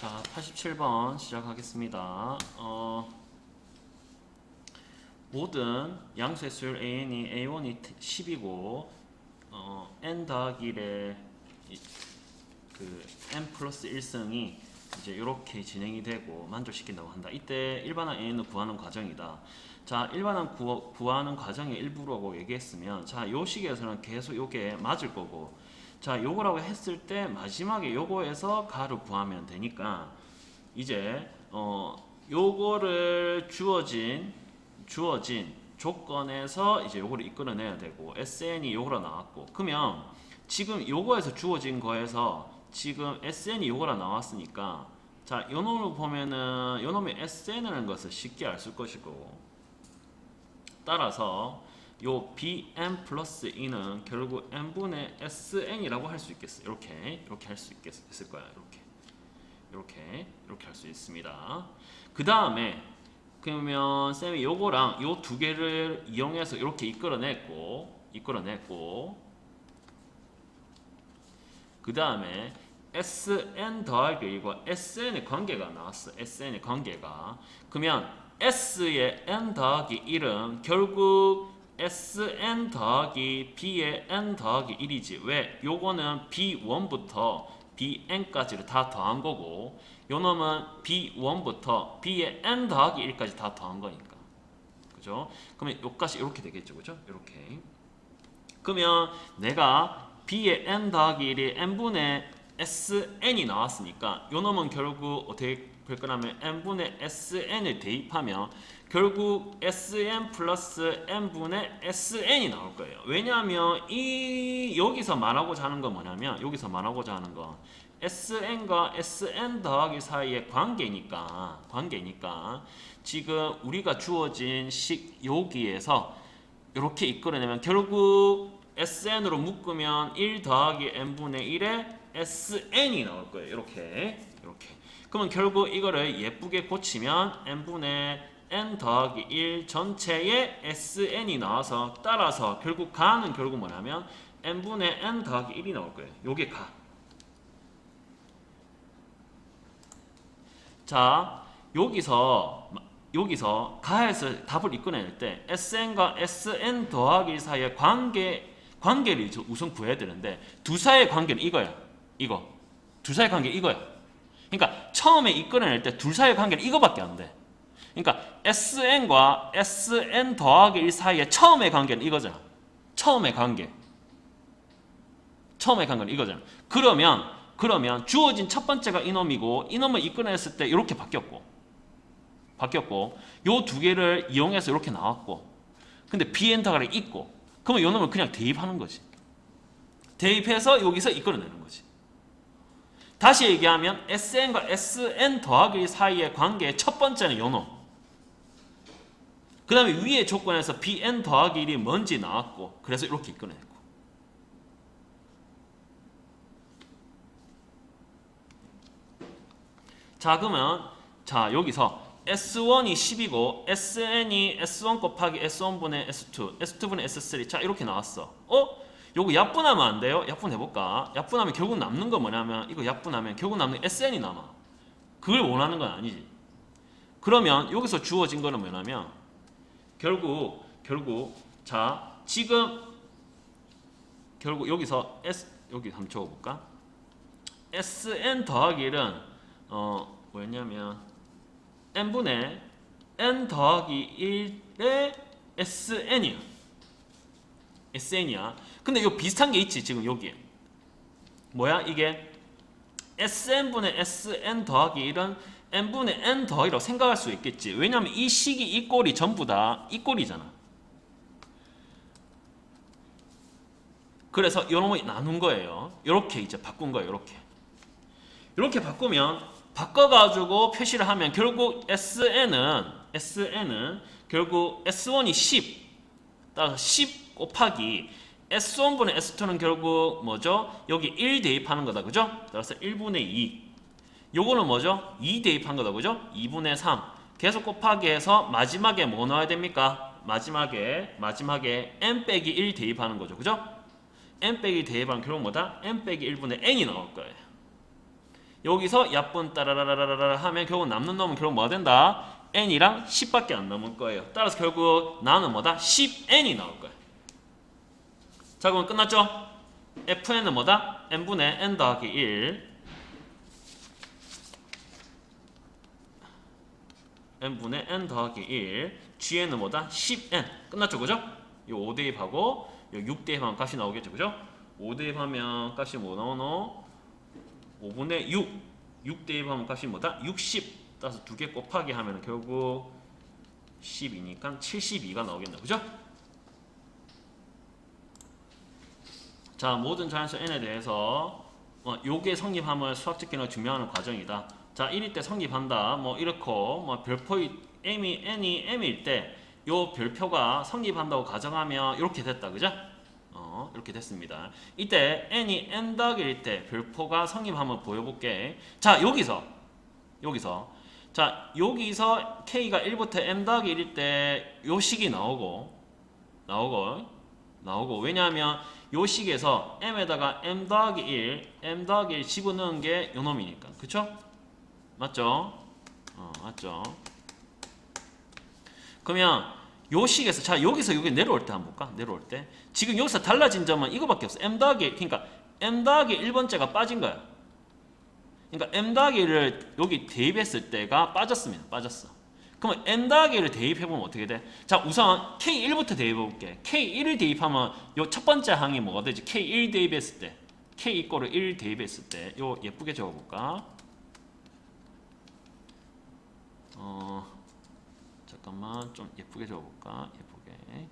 자, 87번 시작하겠습니다. 어, 모든 양수의 수열 an이 a1이 10이고 어, n 더하기 1의 그 n 플러스 1승이 이제 이렇게 진행이 되고 만족시킨다고 한다. 이때 일반항 an을 구하는 과정이다. 자, 일반항 구, 구하는 과정의 일부라고 얘기했으면 자, 요 식에서는 계속 요게 맞을 거고 자, 요거라고 했을 때 마지막에 요거에서 가를 구하면 되니까 이제 어 요거를 주어진 주어진 조건에서 이제 요거를 이끌어내야 되고 SN이 요거라 나왔고 그러면 지금 요거에서 주어진 거에서 지금 SN이 요거라 나왔으니까 자, 요 놈을 보면은 요 놈이 SN이라는 것을 쉽게 알수 것일 거고 따라서 요 bn 플러스 2는 결국 n분의 sn이라고 할 수 있겠어. 이렇게 이렇게 할 수 있을 거야. 이렇게 이렇게 이렇게 할 수 있습니다. 그 다음에 그러면 쌤이 요거랑 요 두 개를 이용해서 이렇게 이끌어냈고 이끌어냈고 그 다음에 sn 더하기 1과 sn의 관계가 나왔어. sn의 관계가 그러면 s의 n 더하기 1은 결국 sn 더하기 b의 n 더하기 1이지 왜? 요거는 b1부터 bn까지를 다 더한 거고 요 놈은 b1부터 b의 n 더하기 1까지 다 더한 거니까 그죠? 그러면 요까지 이렇게 되겠죠 그죠? 이렇게 그러면 내가 b의 n 더하기 1이 n분의 sn이 나왔으니까 요 놈은 결국 어떻게 될 거냐면 n분의 sn을 대입하면 결국 sn 플러스 n분의 sn이 나올 거예요. 왜냐하면 이 여기서 말하고자 하는 건 뭐냐면 여기서 말하고자 하는 건 sn과 sn 더하기 사이의 관계니까 관계니까 지금 우리가 주어진 식 여기에서 이렇게 이끌어내면 결국 sn으로 묶으면 1 더하기 n분의 1의 sn이 나올 거예요. 이렇게 이렇게. 그러면 결국 이거를 예쁘게 고치면 n분의 n 더하기 1 전체에 sn이 나와서 따라서 결국 가는 결국 뭐냐면 n분의 n 더하기 1이 나올 거예요. 요게 가. 자, 여기서 여기서 가에서 답을 이끌어낼 때 sn과 sn 더하기 1 사이의 관계 관계를 우선 구해야 되는데 두 사이의 관계는 이거야. 이거. 두 사이의 관계 이거야. 그러니까 처음에 이끌어낼 때 둘 사이의 관계는 이거밖에 안 돼. 그러니까 SN과 SN 더하기 1 사이의 처음의 관계는 이거잖아. 처음의 관계. 처음의 관계는 이거잖아. 그러면 그러면 주어진 첫 번째가 이놈이고 이놈을 이끌어냈을 때 이렇게 바뀌었고 바뀌었고 요 두 개를 이용해서 이렇게 나왔고 근데 비엔터가 있고 그러면 요 놈을 그냥 대입하는 거지. 대입해서 여기서 이끌어내는 거지. 다시 얘기하면 SN과 SN 더하기 사이의 관계의 첫 번째는 요 놈. 그 다음에 위의 조건에서 BN 더하기 1이 뭔지 나왔고 그래서 이렇게 이끌어냈고 자 그러면 자 여기서 S1이 10이고 SN이 S1 곱하기 S1분의 S2 S2분의 S3 자 이렇게 나왔어 어? 요거 약분하면 안 돼요? 약분해볼까? 약분하면 결국 남는 거 뭐냐면 이거 약분하면 결국 남는 게 SN이 남아 그걸 원하는 건 아니지 그러면 여기서 주어진 거는 뭐냐면 결국 결국 자 지금 결국 여기서 S 여기 한번 적어볼까? SN 더하기 1은 어 뭐였냐면 n분의 n 더하기 1의 SN이야. SN이야. 근데 이거 비슷한 게 있지 지금 여기에. 뭐야 이게? SN분의 SN 더하기 1은 n분의 n 더하기라고 생각할 수 있겠지. 왜냐면 이 식이 이 꼴이 전부 다 이 꼴이잖아. 그래서 요놈을 나눈 거예요. 이렇게 이제 바꾼 거예요 이렇게. 이렇게 바꾸면 바꿔가지고 표시를 하면 결국 SN은 SN은 결국 S1이 10 따라서 10 곱하기 S1분의 S2는 결국 뭐죠? 여기 1 대입하는 거다. 그죠? 따라서 1분의 2 요거는 뭐죠? 2 대입한 거다 그죠? 2분의 3 계속 곱하기 해서 마지막에 뭐 넣어야 됩니까? 마지막에 마지막에 n 빼기 1 대입하는 거죠 그죠? n 빼기 대입하면 결국 뭐다? n 빼기 1분의 n이 나올 거예요 여기서 약분 따라라라라라 하면 결국 남는 놈은 결국 뭐가 된다? n이랑 10밖에 안 남을 거예요. 따라서 결국 나는 뭐다? 10n이 나올 거야. 자 그럼 끝났죠? fn은 뭐다? n분의 n 더하기 1 n분의 n 더하기 1 gn은 뭐다? 10n 끝났죠 그죠? 요 5 대입하고 요 6 대입하면 값이 나오겠죠 그죠? 5 대입하면 값이 뭐 나오노? 5분의 6 6 대입하면 값이 뭐다? 60 따라서 두 개 곱하기 하면 결국 10이니까 72가 나오겠네 그죠? 자 모든 자연수 n에 대해서 어, 요게 성립함을 수학적 기능을 증명하는 과정이다. 자 1일 때 성립한다. 뭐 이렇고 뭐 별표의 m이 n이 m일 때 요 별표가 성립한다고 가정하면 이렇게 됐다. 그죠? 어, 이렇게 됐습니다. 이때 n이 n 더하기일 때 별표가 성립함을 보여볼게. 자 여기서 여기서 자 여기서 k가 1부터 n 더하기 1일 때 요 식이 나오고 나오고 나오고 왜냐하면 요 식에서 m에다가 m 더하기 1, m 더하기 1 집어넣은 게 요 놈이니까 그쵸? 맞죠? 어 맞죠? 그러면 요 식에서 자 여기서 여기 내려올 때 한번 볼까? 내려올 때 지금 여기서 달라진 점은 이거밖에 없어 m 더하기 그러니까 m 더하기 1번째가 빠진 거야 그러니까 m 더하기 1을 여기 대입했을 때가 빠졌습니다 빠졌어 그러면 n 더하기를 대입해 보면 어떻게 돼? 자 우선 k1부터 대입해 볼게 k1을 대입하면 요 첫 번째 항이 뭐가 되지? k1 대입했을 때 k 이꼬를 1 대입했을 때 요 예쁘게 적어 볼까? 어 잠깐만 좀 예쁘게 적어볼까? 예쁘게.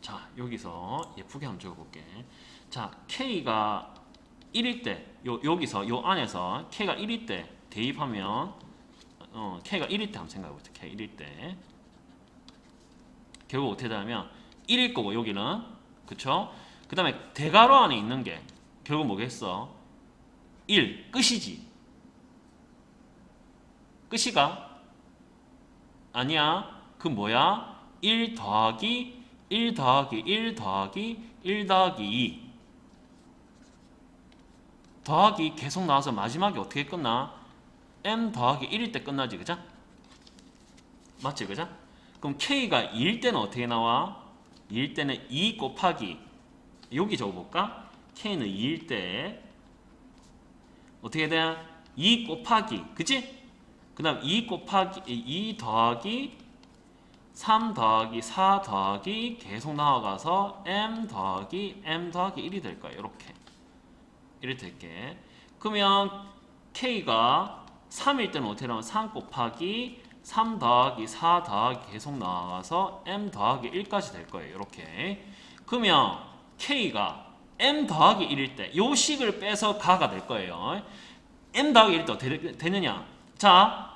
자 여기서 예쁘게 한번 적어볼게. 자 K가 1일 때 요, 여기서 요 안에서 K가 1일 때 대입하면 어, K가 1일 때 한번 생각해보자. K 1일 때. 결국 어떻게 되냐면 1일 거고 여기는 그쵸 그 다음에 대괄호 안에 있는 게 결국 뭐겠어 1 끝이지 끝이가 아니야 그 뭐야 1 더하기 1 더하기 1 더하기 1 더하기 2 더하기 계속 나와서 마지막에 어떻게 끝나? m 더하기 1일 때 끝나지 그죠? 맞지 그죠? 그럼 k가 2일 때는 어떻게 나와? 2일 때는 2 곱하기 여기 적어볼까? k는 2일 때 어떻게 돼? 2 곱하기 그치? 그 다음 2 곱하기 2 더하기 3 더하기 4 더하기 계속 나와가서 m 더하기 m 더하기 1이 될 거야. 이렇게 이렇게 될게. 그러면 k가 3일 때는 어떻게 나오면 3 곱하기 3 더하기 4 더하기 계속 나와서 m 더하기 1까지 될 거예요. 이렇게. 그러면 k가 m 더하기 1일 때 요 식을 빼서 가가 될 거예요. m 더하기 1일 때 어떻게 되느냐? 자,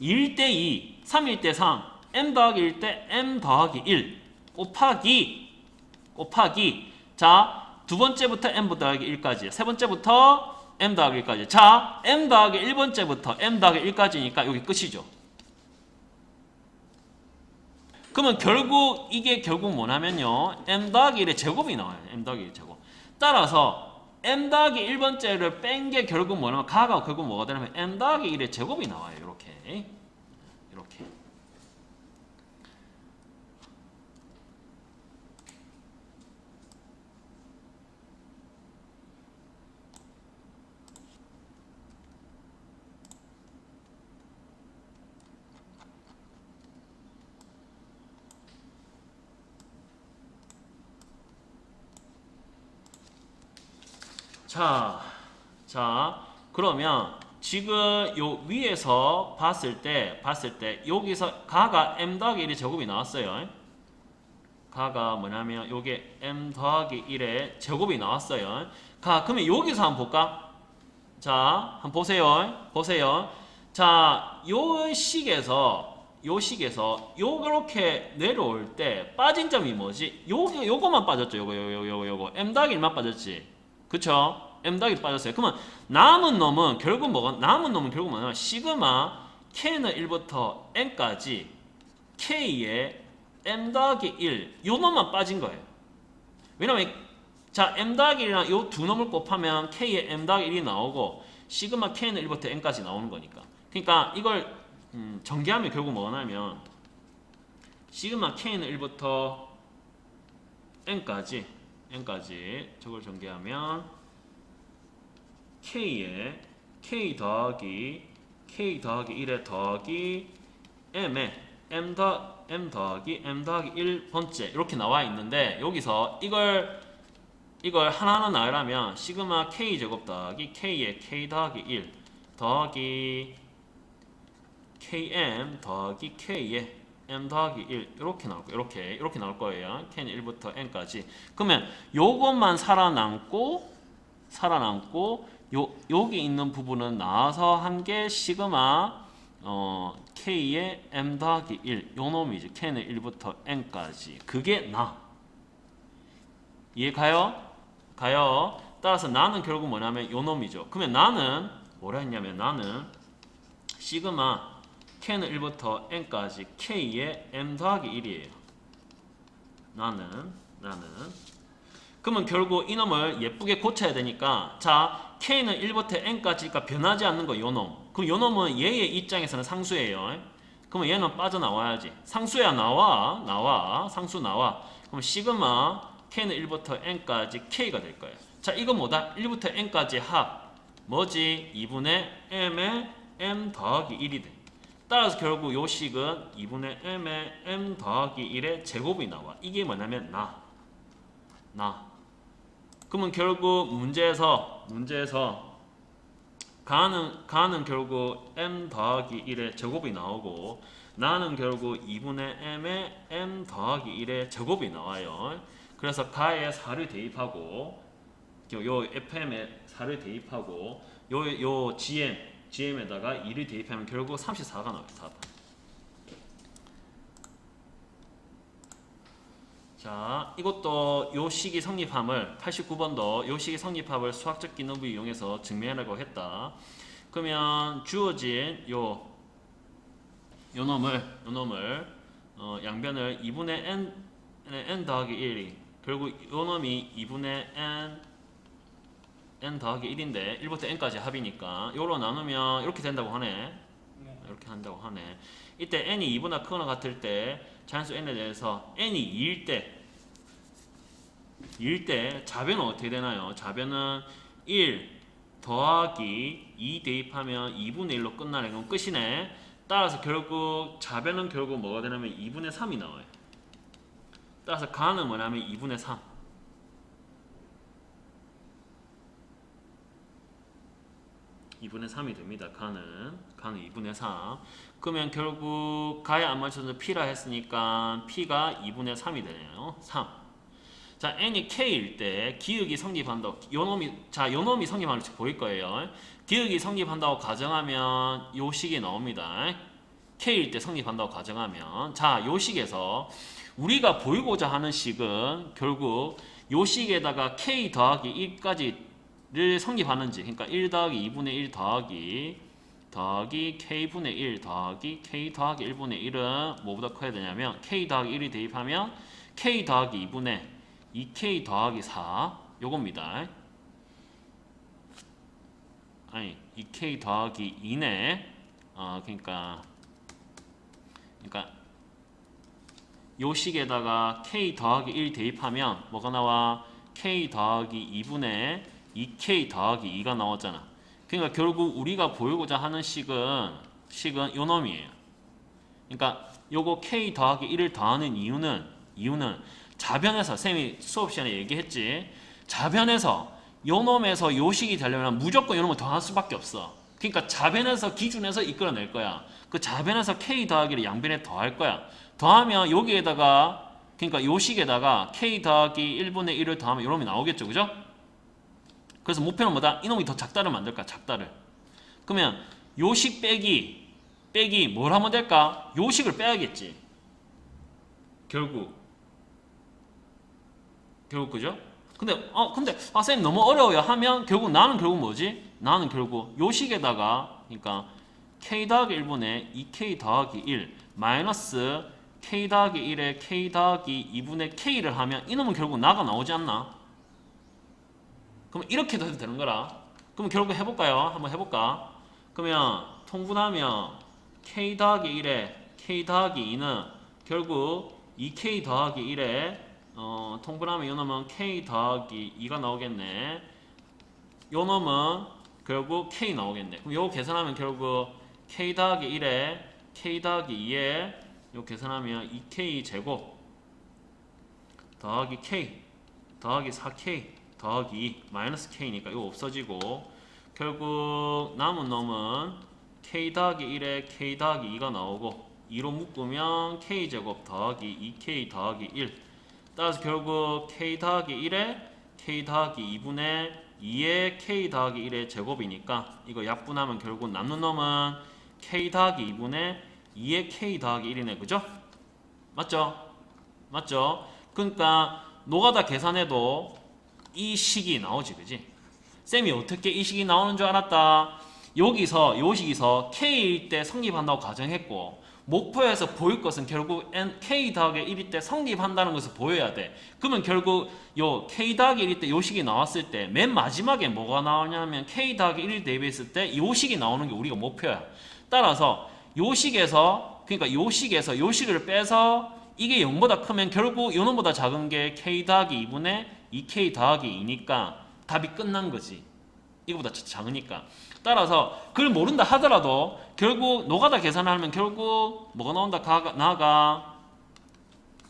1 대 2, 3일 때 3, m 더하기 1때 m 더하기 1 곱하기 곱하기 자 두 번째부터 m 더하기 1까지 세 번째부터 m 더하기 1까지 자 m 더하기 1번째부터 m 더하기 1까지니까 여기 끝이죠 그러면 결국 이게 결국 뭐냐면요. M 더하기 1의 제곱이 나와요. M 더하기 1 제곱. 따라서 m 더하기 1번째를 뺀 게 결국 뭐냐면 가가 결국 뭐가 되냐면 m 더하기 1의 제곱이 나와요. 이렇게 이렇게 자, 자, 그러면 지금 요 위에서 봤을 때, 봤을 때 여기서 가가 m 더하기 1의 제곱이 나왔어요. 가가 뭐냐면 요게 m 더하기 1의 제곱이 나왔어요. 가, 그러면 여기서 한번 볼까? 자, 한번 보세요. 보세요. 자, 요 식에서 요 식에서 요렇게 내려올 때 빠진 점이 뭐지? 요 요거만 빠졌죠. 요거 요거 요거 요거 m 더하기 1만 빠졌지. 그쵸? m 더하기 빠졌어요. 그러면 남은 놈은 결국 뭐가 남은 놈은 결국 뭐냐면 시그마 k는 1부터 n까지 k의 m 더하기 1 요 놈만 빠진 거예요. 왜냐면 자 m 더하기 1이랑 요 두 놈을 곱하면 k의 m 더하기 1이 나오고 시그마 k는 1부터 n까지 나오는 거니까. 그러니까 이걸 음, 전개하면 결국 뭐냐면 시그마 k는 1부터 n까지 n까지 저걸 전개하면 k에 k 더하기 k 더하기 1에 더하기 m에 m 더 m 더하기 m 더하기 1번째 이렇게 나와 있는데 여기서 이걸 이걸 하나하나 나열하면 시그마 k 제곱 더하기 k에 k 더하기 1 더하기 km 더하기 k에 m 더하기 1 이렇게 나올 거예요. 이렇게 이렇게 나올 거예요. k는 1부터 n까지. 그러면 요것만 살아남고 살아남고 요 여기 있는 부분은 나와서 한게 시그마 어 k의 m 더하기 1 요놈이지. k는 1부터 n까지. 그게 나. 이해 가요? 가요. 따라서 나는 결국 뭐냐면 요놈이죠. 그러면 나는 뭐라 했냐면 나는 시그마 k는 1부터 n까지 k의 m 더하기 1이에요. 나는 나는 그러면 결국 이놈을 예쁘게 고쳐야 되니까 자 k는 1부터 n까지가 변하지 않는 거 요놈. 그럼 요놈은 얘의 입장에서는 상수예요. 그러면 얘는 빠져나와야지. 상수야 나와 나와 상수 나와. 그럼 시그마 k는 1부터 n까지 k가 될 거예요. 자 이건 뭐다? 1부터 n까지 합 뭐지? 2분의 m의 m 더하기 1이 돼. 따라서 결국 요 식은 2분의 m의 m 더하기 1의 제곱이 나와. 이게 뭐냐면 나. 나. 그러면 결국 문제에서 문제에서 가는 가는 결국 m 더하기 1의 제곱이 나오고 나는 결국 2분의 m의 m 더하기 1의 제곱이 나와요. 그래서 가에 4를 대입하고 요 fm에 4를 대입하고 요 요 gm gm에다가 2를 대입하면 결국 34가 나와요. 4번. 자, 이것도 요 식이 성립함을 89번도 요 식이 성립함을 수학적 기능부 이용해서 증명하려고 했다. 그러면 주어진 요 요놈을 요놈을 어, 양변을 2분의 n n 더하기 1이 결국 요놈이 2분의 n n 더하기 1인데 1부터 n까지 합이니까 요로 나누면 이렇게 된다고 하네. 네. 이렇게 한다고 하네. 이때 n이 2보다 크거나 같을 때 자연수 n에 대해서 n이 2일 때 2일 때 자변은 어떻게 되나요? 자변은 1 더하기 2 대입하면 2분의 1로 끝나네. 그럼 끝이네. 따라서 결국 자변은 결국 뭐가 되냐면 2분의 3이 나와요. 따라서 가는 뭐냐면 2분의 3. 이분의 3이 됩니다. 가는 가는 2분의 3. 그러면 결국 가에 안 맞춰서 p라 했으니까 p가 2분의 3이 되네요. 3. 자, n이 k일 때 기역이 성립한다고 요놈이 자, 요놈이 성립하는 거 보일 거예요. 기역이 성립한다고 가정하면 요 식이 나옵니다. k일 때 성립한다고 가정하면 자, 요 식에서 우리가 보이고자 하는 식은 결국 요 식에다가 k 더하기 1까지 를 성립하는지 그러니까 1 더하기 2분의 1 더하기 더하기 k분의 1 더하기 k 더하기 1분의 1은 뭐보다 커야 되냐면 k 더하기 1이 대입하면 k 더하기 2분의 2k 더하기 4 요겁니다. 아니 2k 더하기 2네. 어 그러니까 그러니까 요 식에다가 k 더하기 1 대입하면 뭐가 나와? k 더하기 2분의 2k 더하기 2가 나왔잖아. 그러니까 결국 우리가 보이고자 하는 식은 식은 요 놈이에요. 그러니까 요거 k 더하기 1을 더하는 이유는 이유는 자변에서 쌤이 수업 시간에 얘기했지. 자변에서 요 놈에서 요 식이 되려면 무조건 요 놈을 더할 수밖에 없어. 그러니까 자변에서 기준에서 이끌어낼 거야. 그 자변에서 k 더하기를 양변에 더할 거야. 더하면 여기에다가 그러니까 요 식에다가 k 더하기 1분의 1을 더하면 요 놈이 나오겠죠. 그죠? 그래서 목표는 뭐다? 이놈이 더 작다를 만들 거야. 작다를. 그러면 요식 빼기 빼기 뭘 하면 될까? 요식을 빼야겠지. 결국 결국 그죠? 근데 어 근데 아 선생님 너무 어려워요 하면 결국 나는 결국 뭐지? 나는 결국 요식에다가 그러니까 k 더하기 1분의 2k 더하기 1 마이너스 k 더하기 1에 k 더하기 2분의 k를 하면 이놈은 결국 나가 나오지 않나? 그럼 이렇게도 해도 되는 거라. 그럼 결국 해볼까요? 한번 해볼까? 그러면 통분하면 k 더하기 1에 k 더하기 2는 결국 2k 더하기 1에 어, 통분하면 요 놈은 k 더하기 2가 나오겠네. 요 놈은 결국 k 나오겠네. 그럼 요거 계산하면 결국 k 더하기 1에 k 더하기 2에 요 계산하면 2k 제곱 더하기 k 더하기 4k 더하기 2 마이너스 k니까 이거 없어지고 결국 남은 놈은 k 더하기 1에 k 더하기 2가 나오고 2로 묶으면 k 제곱 더하기 2k 더하기 1 따라서 결국 k 더하기 1에 k 더하기 2분의 2의 k 더하기 1의 제곱이니까 이거 약분하면 결국 남는 놈은 k 더하기 2분의 2의 k 더하기 1이네 그죠? 맞죠? 맞죠? 그러니까 노가다 계산해도 이 식이 나오지 그지? 쌤이 어떻게 이 식이 나오는 줄 알았다 여기서 요 식에서 k일 때 성립한다고 가정했고 목표에서 보일 것은 결국 n k 더하기 1일 때 성립한다는 것을 보여야 돼. 그러면 결국 요 k 더하기 1일 때 요 식이 나왔을 때 맨 마지막에 뭐가 나오냐면 k 더하기 1을 대비했을 때 요 식이 나오는 게 우리가 목표야. 따라서 요 식에서 그러니까 요 식에서 요 식을 빼서 이게 0보다 크면 결국 요 놈보다 작은 게 k 더하기 2분의 2k 더하기 2니까 답이 끝난 거지. 이거보다 작으니까. 따라서 그걸 모른다 하더라도 결국 노가다 계산하면 결국 뭐가 나온다? 가, 나가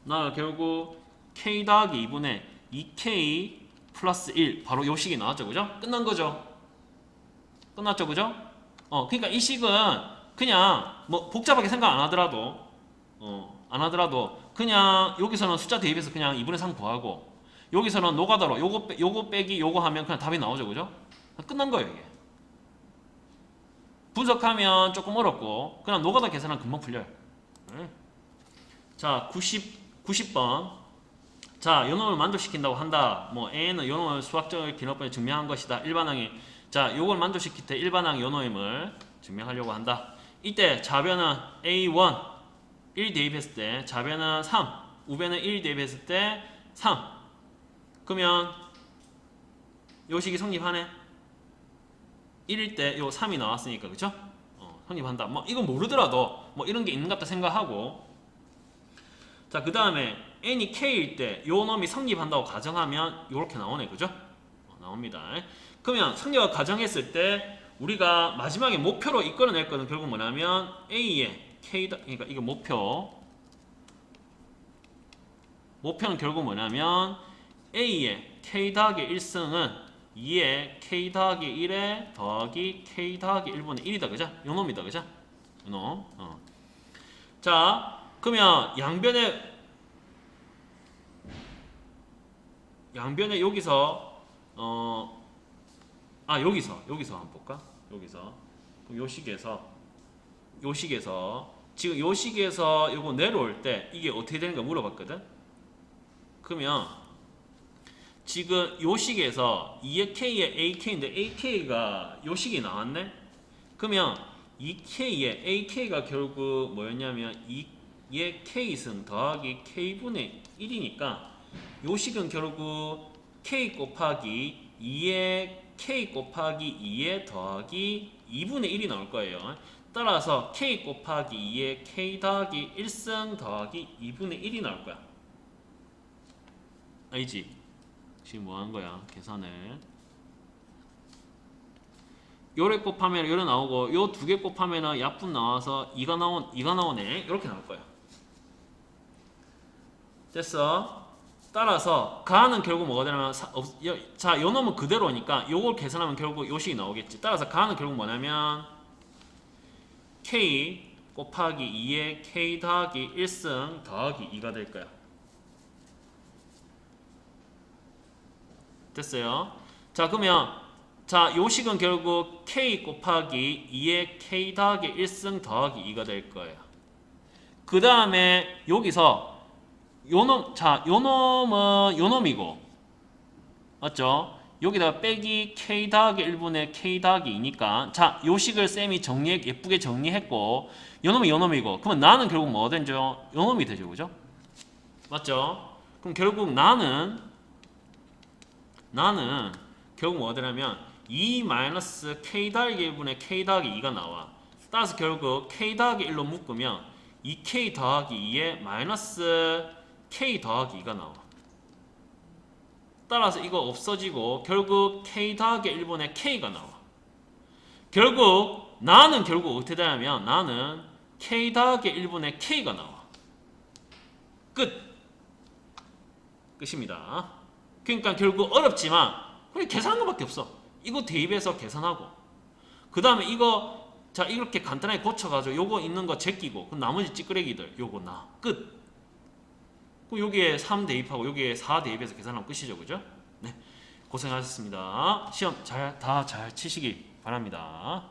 나가 결국 k 더하기 2분의 2k 플러스 1 바로 요 식이 나왔죠 그죠? 끝난 거죠 끝났죠 그죠? 어 그러니까 이 식은 그냥 뭐 복잡하게 생각 안 하더라도 어 안 하더라도 그냥 여기서는 숫자 대입해서 그냥 2분의 3 구하고 여기서는 노가다로 요거 빼, 요거 빼기 요거 하면 그냥 답이 나오죠 그죠? 끝난 거예요 이게 분석하면 조금 어렵고 그냥 노가다 계산은 금방 풀려요. 네. 자, 90 90번. 자, 요놈을 만족시킨다고 한다. 뭐 A는 요놈을 수학적 기록번에 증명한 것이다. 일반항이 자, 요걸 만족시킬 때 일반항 요놈임을 증명하려고 한다. 이때 좌변은 A1 1 대입했을 때 좌변은 3, 우변은 1 대입했을 때 3. 그러면 요 식이 성립하네. 1일 때 요 3이 나왔으니까 그죠? 어, 성립한다. 뭐 이건 모르더라도 뭐 이런 게 있는 것 같다 생각하고 자 그 다음에 n이 k일 때 요 놈이 성립한다고 가정하면 요렇게 나오네 그죠? 어, 나옵니다. 그러면 성립을 가정했을 때 우리가 마지막에 목표로 이끌어낼 거는 결국 뭐냐면 a의 k 그러니까 이게 목표 목표는 결국 뭐냐면 a의 k 더하기 1승은 2에 k 더하기 1에 더하기 k 더하기 1분의 1이다 그죠? 요 놈이다 그죠? 요 놈. 어. 자 그러면 양변에 양변에 여기서 어 아 여기서 여기서 한번 볼까? 여기서 그럼 요 식에서 요 식에서 지금 요 식에서 요거 내려올 때 이게 어떻게 되는가 물어봤거든. 그러면 지금 요 식에서 2의 k의 ak인데 ak가 요 식이 나왔네? 그러면 2k의 ak가 결국 뭐였냐면 2의 k승 더하기 k분의 1이니까 요 식은 결국 k 곱하기 2의 k 곱하기 2의 더하기 2분의 1이 나올 거예요. 따라서 k 곱하기 2의 k 더하기 1승 더하기 2분의 1이 나올 거야. 알지? 지금 뭐 하는 거야? 계산을. 요래 곱하면 요래 나오고 요 두 개 곱하면은 약분 나와서 2가 나온 2가 나오네. 이렇게 나올 거야. 됐어? 따라서 가는 결국 뭐가 되냐면 사, 없, 여, 자, 요 놈은 그대로니까 요걸 계산하면 결국 요 식이 나오겠지. 따라서 가는 결국 뭐냐면 k 곱하기 2의 k 더하기 1승 더하기 2가 될 거야. 됐어요. 자 그러면 자 요식은 결국 k 곱하기 2의 k 더하기 1승 더하기 2가 될 거예요. 그 다음에 여기서 요놈 자 요놈은 요놈이고 맞죠? 여기다가 빼기 k 더하기 1분의 k 더하기 2니까 자 요식을 쌤이 정리 예쁘게 정리했고 요놈이 요놈이고 그러면 나는 결국 뭐가 되죠? 요놈이 되죠 그죠? 맞죠? 그럼 결국 나는 나는 결국 되냐면 2 마이너스 k 더하기 1분의 k 더하기 2가 나와 따라서 결국 k 더하기 1로 묶으면 2k 더하기 2에 마이너스 k 더하기 2가 나와 따라서 이거 없어지고 결국 k 더하기 1분의 k가 나와. 결국 나는 결국 어떻게 되냐면 나는 k 더하기 1분의 k가 나와. 끝. 끝입니다. 그러니까 결국 어렵지만 그냥 계산한 것밖에 없어. 이거 대입해서 계산하고 그 다음에 이거 자 이렇게 간단하게 고쳐가지고 요거 있는 거 제끼고 그럼 나머지 찌끄레기들 요거 나 끝. 그 여기에 3 대입하고 여기에 4 대입해서 계산하면 끝이죠, 그죠? 네, 고생하셨습니다. 시험 잘 다 잘 치시기 바랍니다.